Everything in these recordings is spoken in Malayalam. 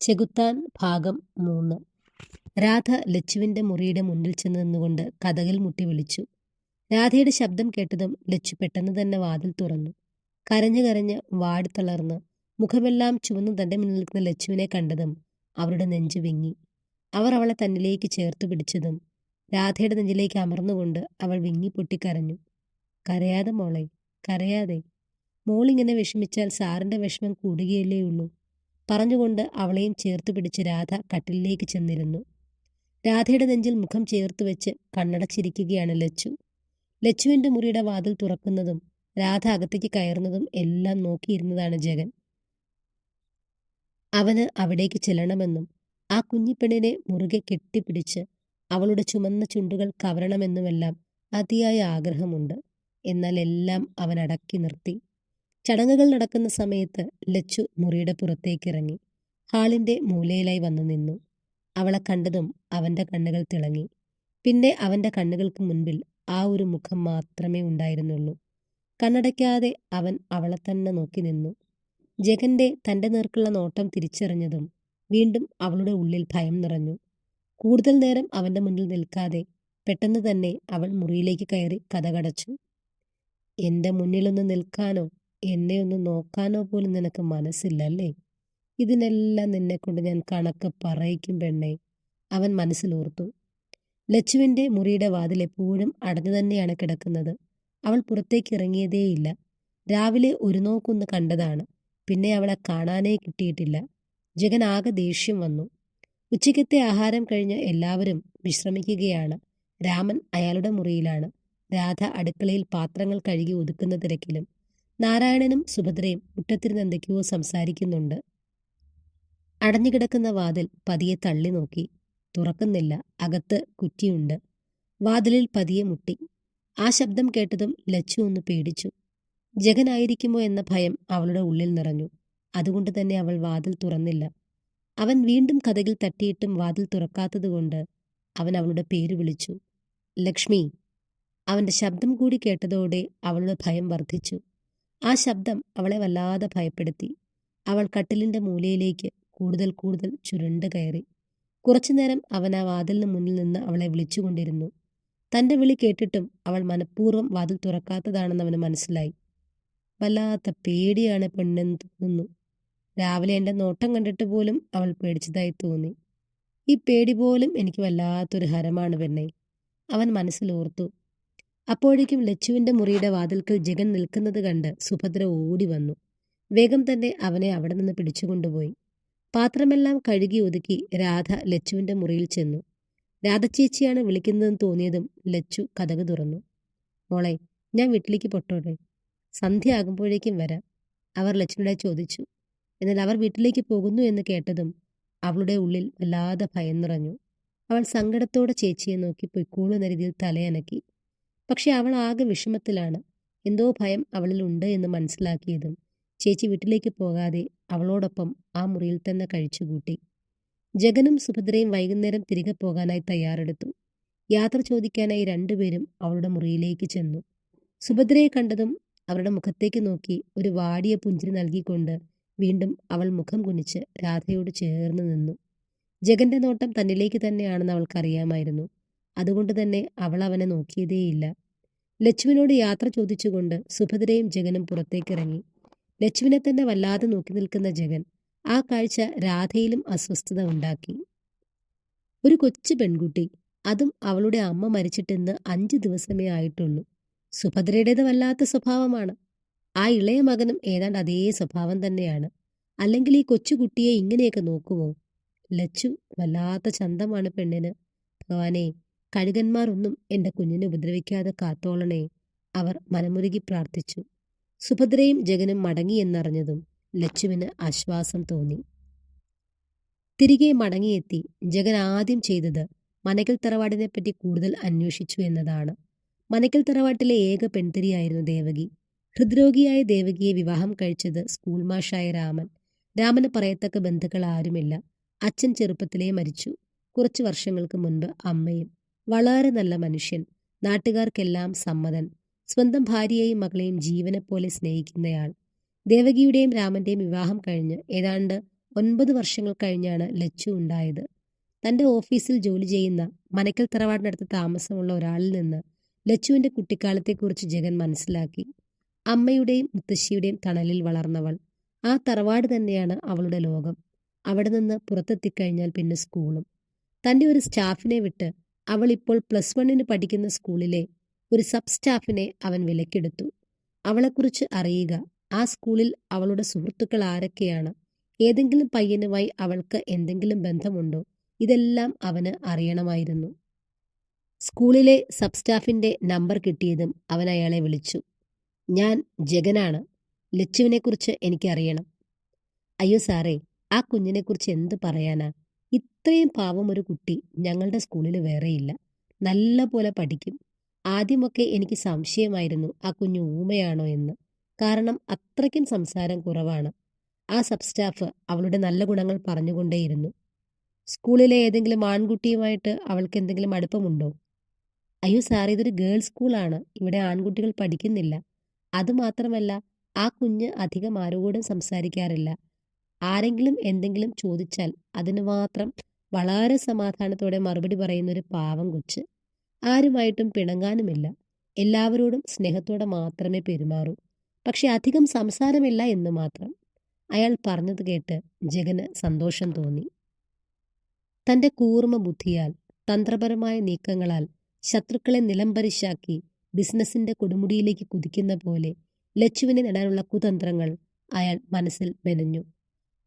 ചെകുത്താൻ ഭാഗം മൂന്ന്. രാധ ലച്ചുവിന്റെ മുറിയുടെ മുന്നിൽ ചെന്ന് നിന്നുകൊണ്ട് കഥകിൽ മുട്ടി വിളിച്ചു. രാധയുടെ ശബ്ദം കേട്ടതും ലച്ചു പെട്ടെന്ന് തന്നെ വാതിൽ തുറന്നു. കരഞ്ഞു കരഞ്ഞ് വാടിത്തളർന്ന് മുഖമെല്ലാം ചുവന്നു തന്റെ മുന്നിൽ നിൽക്കുന്ന ലച്ചുവിനെ കണ്ടതും അവരുടെ നെഞ്ചു വിങ്ങി. അവർ അവളെ തന്നിലേക്ക് ചേർത്തു പിടിച്ചതും രാധയുടെ നെഞ്ചിലേക്ക് അമർന്നുകൊണ്ട് അവൾ വിങ്ങി പൊട്ടി കരഞ്ഞു. കരയാതെ മോളെ കരയാതെ. മോളിങ്ങനെ വിഷമിച്ചാൽ സാറിന്റെ വിഷമം കൂടുകയല്ലേ ഉള്ളൂ. പറഞ്ഞുകൊണ്ട് അവളെയും ചേർത്ത് പിടിച്ച് രാധ കട്ടിലിലേക്ക് ചെന്നിരുന്നു. രാധയുടെ നെഞ്ചിൽ മുഖം ചേർത്ത് വെച്ച് കണ്ണടച്ചിരിക്കുകയാണ് ലച്ചു. ലച്ചുവിന്റെ മുറിയുടെ വാതിൽ തുറക്കുന്നതും രാധ അകത്തേക്ക് കയറുന്നതും എല്ലാം നോക്കിയിരുന്നതാണ് ജഗൻ. അവന് അവിടേക്ക് ചെല്ലണമെന്നും ആ കുഞ്ഞിപ്പെണ്ണിനെ മുറുകെ കെട്ടിപ്പിടിച്ച് അവളുടെ ചുമന്ന ചുണ്ടുകൾ കവരണമെന്നുമെല്ലാം അതിയായ ആഗ്രഹമുണ്ട്. എന്നാൽ എല്ലാം അവൻ അടക്കി നിർത്തി. ചടങ്ങുകൾ നടക്കുന്ന സമയത്ത് ലച്ചു മുറിയുടെ പുറത്തേക്കിറങ്ങി. ഹാളിന്റെ മൂലയിലായി വന്നു നിന്നു. അവളെ കണ്ടതും അവന്റെ കണ്ണുകൾ തിളങ്ങി. പിന്നെ അവന്റെ കണ്ണുകൾക്ക് മുൻപിൽ ആ ഒരു മുഖം മാത്രമേ ഉണ്ടായിരുന്നുള്ളൂ. കണ്ണടയ്ക്കാതെ അവൻ അവളെ തന്നെ നോക്കി നിന്നു. ജഗന്റെ തന്റെ നേർക്കുള്ള നോട്ടം തിരിച്ചറിഞ്ഞതും വീണ്ടും അവളുടെ ഉള്ളിൽ ഭയം നിറഞ്ഞു. കൂടുതൽ നേരം അവന്റെ മുന്നിൽ നിൽക്കാതെ പെട്ടെന്ന് തന്നെ അവൾ മുറിയിലേക്ക് കയറി കഥകടച്ചു എന്റെ മുന്നിലൊന്ന് നിൽക്കാനോ? എന്നെ ഒന്ന് നോക്കാനോ പോലും നിനക്ക് മനസ്സില്ലല്ലേ? ഇതിനെല്ലാം നിന്നെക്കൊണ്ട് ഞാൻ കണക്ക് പറയിക്കും പെണ്ണെ. അവൻ മനസ്സിലോർത്തു ലച്ചുവിന്റെ മുറിയുടെ വാതിൽ എപ്പോഴും അടഞ്ഞു തന്നെയാണ് കിടക്കുന്നത്. അവൾ പുറത്തേക്ക് ഇറങ്ങിയതേയില്ല. രാവിലെ ഒരു നോക്കൊന്ന് കണ്ടതാണ്. പിന്നെ അവളെ കാണാനേ കിട്ടിയിട്ടില്ല. ജഗൻ ആകെ ദേഷ്യം വന്നു. ഉച്ചയ്ക്കത്തെ ആഹാരം കഴിഞ്ഞ് എല്ലാവരും വിശ്രമിക്കുകയാണ്. രാമൻ അയാളുടെ മുറിയിലാണ്. രാധ അടുക്കളയിൽ പാത്രങ്ങൾ കഴുകി ഒതുക്കുന്ന തിരക്കിലും നാരായണനും സുഭദ്രയും മുറ്റത്തിരുന്ന് എന്തൊക്കെയോ സംസാരിക്കുന്നുണ്ട്. അടഞ്ഞുകിടക്കുന്ന വാതിൽ പതിയെ തള്ളി നോക്കി. തുറക്കുന്നില്ല. അകത്ത് കുറ്റിയുണ്ട്. വാതിലിൽ പതിയെ മുട്ടി. ആ ശബ്ദം കേട്ടതും ലച്ചു ഒന്ന് പേടിച്ചു. ജഗനായിരിക്കുമോ എന്ന ഭയം അവളുടെ ഉള്ളിൽ നിറഞ്ഞു. അതുകൊണ്ട് തന്നെ അവൾ വാതിൽ തുറന്നില്ല. അവൻ വീണ്ടും കഥകിൽ തട്ടിയിട്ടും വാതിൽ തുറക്കാത്തതുകൊണ്ട് അവൻ അവളുടെ പേര് വിളിച്ചു. ലക്ഷ്മി. അവന്റെ ശബ്ദം കൂടി കേട്ടതോടെ അവളുടെ ഭയം വർദ്ധിച്ചു. ആ ശബ്ദം അവളെ വല്ലാതെ ഭയപ്പെടുത്തി. അവൾ കട്ടിലിന്റെ മൂലയിലേക്ക് കൂടുതൽ കൂടുതൽ ചുരുണ്ട് കയറി. കുറച്ചുനേരം അവൻ ആ വാതിലിന് മുന്നിൽ നിന്ന് അവളെ വിളിച്ചുകൊണ്ടിരുന്നു. തന്റെ വിളി കേട്ടിട്ടും അവൾ മനഃപൂർവം വാതിൽ തുറക്കാത്തതാണെന്ന് അവന് മനസ്സിലായി. വല്ലാത്ത പേടിയാണ് പെണ്ണെന്ന് തോന്നുന്നു. രാവിലെ എന്റെ നോട്ടം കണ്ടിട്ട് പോലും അവൾ പേടിച്ചതായി തോന്നി. ഈ പേടി പോലും എനിക്ക് വല്ലാത്തൊരു ഹരമാണ് പെണ്ണെ. അവൻ മനസ്സിലോർത്തു. അപ്പോഴേക്കും ലച്ചുവിന്റെ മുറിയുടെ വാതിൽക്കൽ ജഗൻ നിൽക്കുന്നത് കണ്ട് സുഭദ്ര ഓടി വന്നു. വേഗം തന്നെ അവനെ അവിടെ നിന്ന് പിടിച്ചുകൊണ്ടുപോയി. പാത്രമെല്ലാം കഴുകി ഒതുക്കി രാധ ലച്ചുവിന്റെ മുറിയിൽ ചെന്നു. രാധച്ചേച്ചിയാണ് വിളിക്കുന്നതെന്ന് തോന്നിയതും ലച്ചു കഥക് തുറന്നു. മോളെ ഞാൻ വീട്ടിലേക്ക് പൊട്ടോട്ടെ. സന്ധ്യ ആകുമ്പോഴേക്കും വരാം. അവർ ലച്ചുവിനെ ചോദിച്ചു. എന്നാൽ അവർ വീട്ടിലേക്ക് പോകുന്നു എന്ന് കേട്ടതും അവളുടെ ഉള്ളിൽ വല്ലാതെ ഭയം നിറഞ്ഞു. അവൾ സങ്കടത്തോടെ ചേച്ചിയെ നോക്കി പൊയ്ക്കോളുന്ന രീതിയിൽ തലയനക്കി. പക്ഷെ അവൾ ആകെ വിഷമത്തിലാണ്. എന്തോ ഭയം അവളിലുണ്ട് എന്ന് മനസ്സിലാക്കിയതും ചേച്ചി വീട്ടിലേക്ക് പോകാതെ അവളോടൊപ്പം ആ മുറിയിൽ തന്നെ കഴിച്ചുകൂട്ടി. ജഗനും സുഭദ്രയും വൈകുന്നേരം തിരികെ പോകാനായി തയ്യാറെടുത്തു. യാത്ര ചോദിക്കാനായി രണ്ടുപേരും അവളുടെ മുറിയിലേക്ക് ചെന്നു. സുഭദ്രയെ കണ്ടതും അവരുടെ മുഖത്തേക്ക് നോക്കി ഒരു വാടിയ പുഞ്ചിരി നൽകിക്കൊണ്ട് വീണ്ടും അവൾ മുഖം കുനിച്ച് രാധയോട് ചേർന്ന് നിന്നു. ജഗന്റെ നോട്ടം തന്നിലേക്ക് തന്നെയാണെന്ന് അവൾക്കറിയാമായിരുന്നു. അതുകൊണ്ട് തന്നെ അവൾ അവനെ നോക്കിയതേയില്ല. ലച്ചുവിനോട് യാത്ര ചോദിച്ചുകൊണ്ട് സുഭദ്രയും ജഗനും പുറത്തേക്കിറങ്ങി. ലച്ചുവിനെ തന്നെ വല്ലാതെ നോക്കി നിൽക്കുന്ന ജഗൻ ആ കാഴ്ച രാധയിലും അസ്വസ്ഥത ഉണ്ടാക്കി. ഒരു കൊച്ചു പെൺകുട്ടി അതും അവളുടെ അമ്മ മരിച്ചിട്ടെന്ന് അഞ്ചു ദിവസമേ ആയിട്ടുള്ളൂ. സുഭദ്രയുടേത് വല്ലാത്ത സ്വഭാവമാണ്. ആ ഇളയ മകനും ഏതാണ്ട് അതേ സ്വഭാവം തന്നെയാണ്. അല്ലെങ്കിൽ ഈ കൊച്ചുകുട്ടിയെ ഇങ്ങനെയൊക്കെ നോക്കുമോ? ലച്ചു വല്ലാത്ത ചന്തമാണ് പെണ്ണിന്. ഭഗവാനെ കഴുകന്മാരൊന്നും എന്റെ കുഞ്ഞിനെ ഉപദ്രവിക്കാതെ കാത്തോളണേ അവർ മനമുരുകി പ്രാർത്ഥിച്ചു. സുഭദ്രയും ജഗനും മടങ്ങിയെന്നറിഞ്ഞതും ലച്ചുവിന് ആശ്വാസം തോന്നി. തിരികെ മടങ്ങിയെത്തി ജഗൻ ആദ്യം ചെയ്തത് മനക്കൽ തറവാടിനെപ്പറ്റി കൂടുതൽ അന്വേഷിച്ചു എന്നതാണ്. മനക്കൽ തറവാട്ടിലെ ഏക പെൺതിരിയായിരുന്നു ദേവകി. ഹൃദ്രോഗിയായ ദേവകിയെ വിവാഹം കഴിച്ചത് സ്കൂൾ മാഷായ രാമൻ. രാമന് പറയത്തക്ക ബന്ധുക്കൾ ആരുമില്ല. അച്ഛൻ ചെറുപ്പത്തിലേ മരിച്ചു. കുറച്ചു വർഷങ്ങൾക്ക് മുൻപ് അമ്മയും വളരെ നല്ല മനുഷ്യൻ നാട്ടുകാർക്കെല്ലാം സമ്മതൻ സ്വന്തം ഭാര്യയെയും മകളെയും ജീവനെപ്പോലെ സ്നേഹിക്കുന്നയാൾ. ദേവകിയുടെയും രാമന്റെയും വിവാഹം കഴിഞ്ഞ് ഏതാണ്ട് ഒൻപത് വർഷങ്ങൾ കഴിഞ്ഞാണ് ലച്ചു ഉണ്ടായത്. തന്റെ ഓഫീസിൽ ജോലി ചെയ്യുന്ന മനക്കൽ തറവാടിനടുത്ത് താമസമുള്ള ഒരാളിൽ നിന്ന് ലച്ചുവിന്റെ കുട്ടിക്കാലത്തെക്കുറിച്ച് ജഗൻ മനസ്സിലാക്കി. അമ്മയുടെയും മുത്തശ്ശിയുടെയും തണലിൽ വളർന്നവൾ. ആ തറവാട് തന്നെയാണ് അവളുടെ ലോകം. അവിടെ നിന്ന് പുറത്തെത്തിക്കഴിഞ്ഞാൽ പിന്നെ സ്കൂളും. തന്റെ ഒരു സ്റ്റാഫിനെ വിട്ട് അവൾ ഇപ്പോൾ പ്ലസ് വണ്ണിന് പഠിക്കുന്ന സ്കൂളിലെ ഒരു സബ് സ്റ്റാഫിനെ അവൻ വിലക്കെടുത്തു. അവളെക്കുറിച്ച് അറിയുക. ആ സ്കൂളിൽ അവളുടെ സുഹൃത്തുക്കൾ ആരൊക്കെയാണ്? ഏതെങ്കിലും പയ്യനുമായി അവൾക്ക് എന്തെങ്കിലും ബന്ധമുണ്ടോ? ഇതെല്ലാം അവന് അറിയണമായിരുന്നു. സ്കൂളിലെ സബ് സ്റ്റാഫിന്റെ നമ്പർ കിട്ടിയതും അവൻ അയാളെ വിളിച്ചു. ഞാൻ ജഗനാണ്. ലച്ചുവിനെക്കുറിച്ച് എനിക്കറിയണം. അയ്യോ സാറേ ആ കുഞ്ഞിനെക്കുറിച്ച് എന്ത് പറയാനാ? ഇത്രയും പാവം ഒരു കുട്ടി ഞങ്ങളുടെ സ്കൂളിൽ വേറെയില്ല നല്ല പോലെ പഠിക്കും. ആദ്യമൊക്കെ എനിക്ക് സംശയമായിരുന്നു ആ കുഞ്ഞു ഊമയാണോ എന്ന്? കാരണം അത്രയ്ക്കും സംസാരം കുറവാണ്. ആ സബ് സ്റ്റാഫ് അവളുടെ നല്ല ഗുണങ്ങൾ പറഞ്ഞുകൊണ്ടേയിരുന്നു. സ്കൂളിലെ ഏതെങ്കിലും ആൺകുട്ടിയുമായിട്ട് അവൾക്ക് എന്തെങ്കിലും അടുപ്പമുണ്ടോ? അയ്യോ സാർ ഇതൊരു ഗേൾസ് സ്കൂളാണ്. ഇവിടെ ആൺകുട്ടികൾ പഠിക്കുന്നില്ല. അതുമാത്രമല്ല ആ കുഞ്ഞ് അധികം ആരോടും സംസാരിക്കാറില്ല. ആരെങ്കിലും എന്തെങ്കിലും ചോദിച്ചാൽ അതിന് മാത്രം വളരെ സമാധാനത്തോടെ മറുപടി പറയുന്ന ഒരു പാവം കൊച്ച് ആരുമായിട്ടും പിണങ്ങാനുമില്ല. എല്ലാവരോടും സ്നേഹത്തോടെ മാത്രമേ പെരുമാറൂ. പക്ഷെ അധികം സംസാരമില്ല എന്ന് മാത്രം അയാൾ പറഞ്ഞത് കേട്ട് ജഗന് സന്തോഷം തോന്നി. തന്റെ കൂർമ്മ ബുദ്ധിയാൽ തന്ത്രപരമായ നീക്കങ്ങളാൽ ശത്രുക്കളെ നിലംപരിശാക്കി ബിസിനസിന്റെ കൊടുമുടിയിലേക്ക് കുതിക്കുന്ന പോലെ ലച്ചുവിനെ നേടാനുള്ള കുതന്ത്രങ്ങൾ അയാൾ മനസ്സിൽ മെനഞ്ഞു.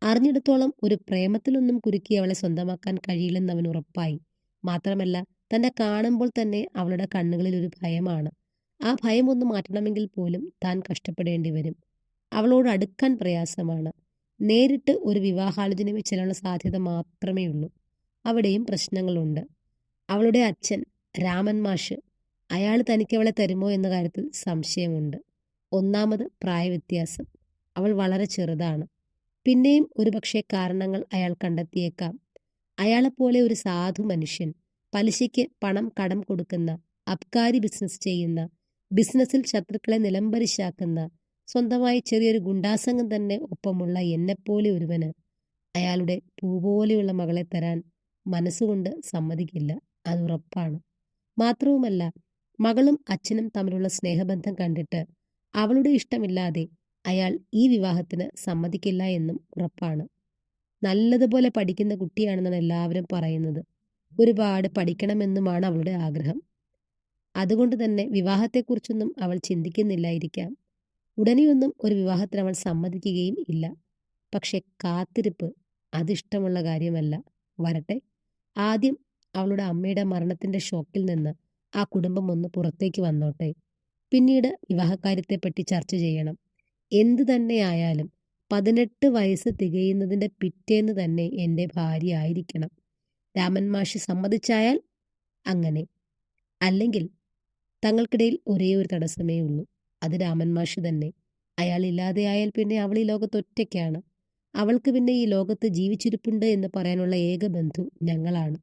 അറിഞ്ഞിടത്തോളം ഒരു പ്രേമത്തിലൊന്നും കുരുക്കി അവളെ സ്വന്തമാക്കാൻ കഴിയില്ലെന്ന് അവൻ ഉറപ്പായി. മാത്രമല്ല തന്നെ കാണുമ്പോൾ തന്നെ അവളുടെ കണ്ണുകളിൽ ഒരു ഭയമാണ്. ആ ഭയം ഒന്ന് മാറ്റണമെങ്കിൽ പോലും താൻ കഷ്ടപ്പെടേണ്ടി വരും. അവളോട് അടുക്കാൻ പ്രയാസമാണ്. നേരിട്ട് ഒരു വിവാഹാലോചന വെച്ചാലുള്ള സാധ്യത മാത്രമേ ഉള്ളൂ. അവിടെയും പ്രശ്നങ്ങളുണ്ട്. അവളുടെ അച്ഛൻ രാമൻ മാഷ് അയാൾ തനിക്ക് അവളെ തരുമോ എന്ന കാര്യത്തിൽ സംശയമുണ്ട്. ഒന്നാമത് പ്രായവ്യത്യാസം. അവൾ വളരെ ചെറുതാണ്. പിന്നെയും ഒരുപക്ഷെ കാരണങ്ങൾ അയാൾ കണ്ടെത്തിയേക്കാം. അയാളെപ്പോലെ ഒരു സാധു മനുഷ്യൻ പലിശയ്ക്ക് പണം കടം കൊടുക്കുന്ന അബ്കാരി ബിസിനസ് ചെയ്യുന്ന ബിസിനസ്സിൽ ശത്രുക്കളെ നിലംപരിശാക്കുന്ന സ്വന്തമായി ചെറിയൊരു ഗുണ്ടാസംഗം തന്നെ ഒപ്പമുള്ള എന്നെപ്പോലെ ഒരുവന് അയാളുടെ പൂപോലെയുള്ള മകളെ തരാൻ മനസ്സുകൊണ്ട് സമ്മതിക്കില്ല അത് ഉറപ്പാണ്. മാത്രവുമല്ല മകളും അച്ഛനും തമ്മിലുള്ള സ്നേഹബന്ധം കണ്ടിട്ട് അവളുടെ ഇഷ്ടമില്ലാതെ അയാൾ ഈ വിവാഹത്തിന് സമ്മതിക്കില്ല എന്നും ഉറപ്പാണ്. നല്ലതുപോലെ പഠിക്കുന്ന കുട്ടിയാണെന്നാണ് എല്ലാവരും പറയുന്നത്. ഒരുപാട് പഠിക്കണമെന്നുമാണ് അവളുടെ ആഗ്രഹം. അതുകൊണ്ട് തന്നെ വിവാഹത്തെക്കുറിച്ചൊന്നും അവൾ ചിന്തിക്കുന്നില്ലായിരിക്കാം. ഉടനെയൊന്നും ഒരു വിവാഹത്തിന് അവൾ സമ്മതിക്കുകയും ഇല്ല. പക്ഷെ കാത്തിരിപ്പ് അതിഷ്ടമുള്ള കാര്യമല്ല. വരട്ടെ. ആദ്യം അവളുടെ അമ്മയുടെ മരണത്തിന്റെ ഷോക്കിൽ നിന്ന് ആ കുടുംബം ഒന്ന് പുറത്തേക്ക് വന്നോട്ടെ. പിന്നീട് വിവാഹകാര്യത്തെപ്പറ്റി ചർച്ച ചെയ്യണം. എന്തു തന്നെയായാലും പതിനെട്ട് വയസ്സ് തികയുന്നതിന്റെ പിറ്റേന്ന് തന്നെ എന്റെ ഭാര്യ ആയിരിക്കണം. രാമൻ മാഷി സമ്മതിച്ചായാൽ അങ്ങനെ. അല്ലെങ്കിൽ തങ്ങൾക്കിടയിൽ ഒരേ ഒരു തടസ്സമേ ഉള്ളൂ. അത് രാമൻ മാഷി തന്നെ. അയാൾ ഇല്ലാതെയായാൽ പിന്നെ അവൾ ഈ ലോകത്ത് ഒറ്റയ്ക്കാണ്. അവൾക്ക് പിന്നെ ഈ ലോകത്ത് ജീവിച്ചിരിപ്പുണ്ട് എന്ന് പറയാനുള്ള ഏക ബന്ധു ഞങ്ങളാണ്.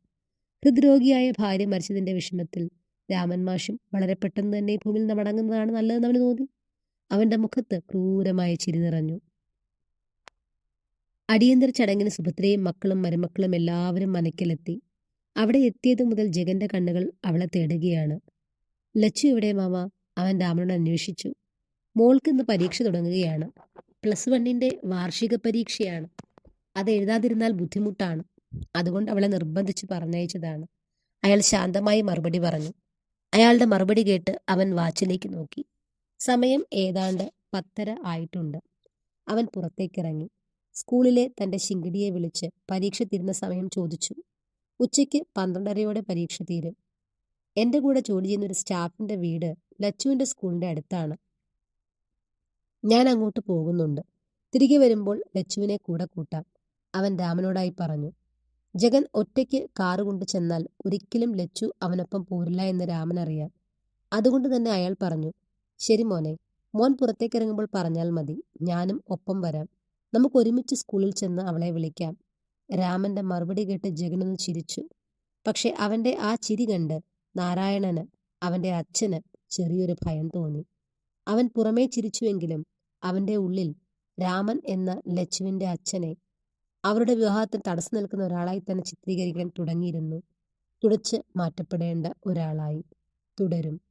ഹൃദ്രോഗിയായ ഭാര്യ മരിച്ചതിന്റെ വിഷമത്തിൽ രാമൻ മാഷും വളരെ പെട്ടെന്ന് തന്നെ ഭൂമിയിൽ നിന്ന് മടങ്ങുന്നതാണ് നല്ലതെന്ന് അവന് തോന്നി. അവന്റെ മുഖത്ത് ക്രൂരമായ ചിരി നിറഞ്ഞു. അടിയന്തര ചടങ്ങിന് സുഭദ്രയും മക്കളും മരുമക്കളും എല്ലാവരും മനക്കിലെത്തി. അവിടെ എത്തിയതു മുതൽ ജഗന്റെ കണ്ണുകൾ അവളെ തേടുകയാണ്. ലച്ചു ഇവിടെ മാമ? അവൻ രാമനോട് അന്വേഷിച്ചു. മോൾക്ക് ഇന്ന് പരീക്ഷ തുടങ്ങുകയാണ്. പ്ലസ് വണ്ണിന്റെ വാർഷിക പരീക്ഷയാണ്. അത് എഴുതാതിരുന്നാൽ ബുദ്ധിമുട്ടാണ്. അതുകൊണ്ട് അവളെ നിർബന്ധിച്ച് പറഞ്ഞയച്ചതാണ്. അയാൾ ശാന്തമായി മറുപടി പറഞ്ഞു. അയാളുടെ മറുപടി കേട്ട് അവൻ വാച്ചിലേക്ക് നോക്കി. സമയം ഏതാണ്ട് പത്തര ആയിട്ടുണ്ട്. അവൻ പുറത്തേക്കിറങ്ങി. സ്കൂളിലെ തന്റെ ശിങ്കിടിയെ വിളിച്ച് പരീക്ഷ തീരുന്ന സമയം ചോദിച്ചു. ഉച്ചയ്ക്ക് പന്ത്രണ്ടരയോടെ പരീക്ഷ തീരും. എന്റെ കൂടെ ജോലി ചെയ്യുന്ന ഒരു സ്റ്റാഫിന്റെ വീട് ലച്ചുവിന്റെ സ്കൂളിന്റെ അടുത്താണ്. ഞാൻ അങ്ങോട്ട് പോകുന്നുണ്ട്. തിരികെ വരുമ്പോൾ ലച്ചുവിനെ കൂടെ കൂട്ടാം. അവൻ രാമനോടായി പറഞ്ഞു. ജഗൻ ഒറ്റയ്ക്ക് കാറ് കൊണ്ടു ചെന്നാൽ ഒരിക്കലും ലച്ചു അവനൊപ്പം പോരില്ല എന്ന് രാമൻ അറിയാം അതുകൊണ്ട് തന്നെ അയാൾ പറഞ്ഞു ശരി മോനെ. മോൻ പുറത്തേക്ക് ഇറങ്ങുമ്പോൾ പറഞ്ഞാൽ മതി. ഞാനും ഒപ്പം വരാം. നമുക്ക് ഒരുമിച്ച് സ്കൂളിൽ ചെന്ന് അവളെ വിളിക്കാം. രാമന്റെ മറുപടി കേട്ട് ജഗനൊന്ന് ചിരിച്ചു. പക്ഷെ അവന്റെ ആ ചിരി കണ്ട് നാരായണന് അവന്റെ അച്ഛന് ചെറിയൊരു ഭയം തോന്നി. അവൻ പുറമേ ചിരിച്ചുവെങ്കിലും അവന്റെ ഉള്ളിൽ രാമൻ എന്ന ലച്ചുവിന്റെ അച്ഛനെ അവരുടെ വിവാഹത്തിന് തടസ്സം നിൽക്കുന്ന ഒരാളായി തന്നെ ചിത്രീകരിക്കാൻ തുടങ്ങിയിരുന്നു. തുടച്ച് മാറ്റപ്പെടേണ്ട ഒരാളായി. തുടരും.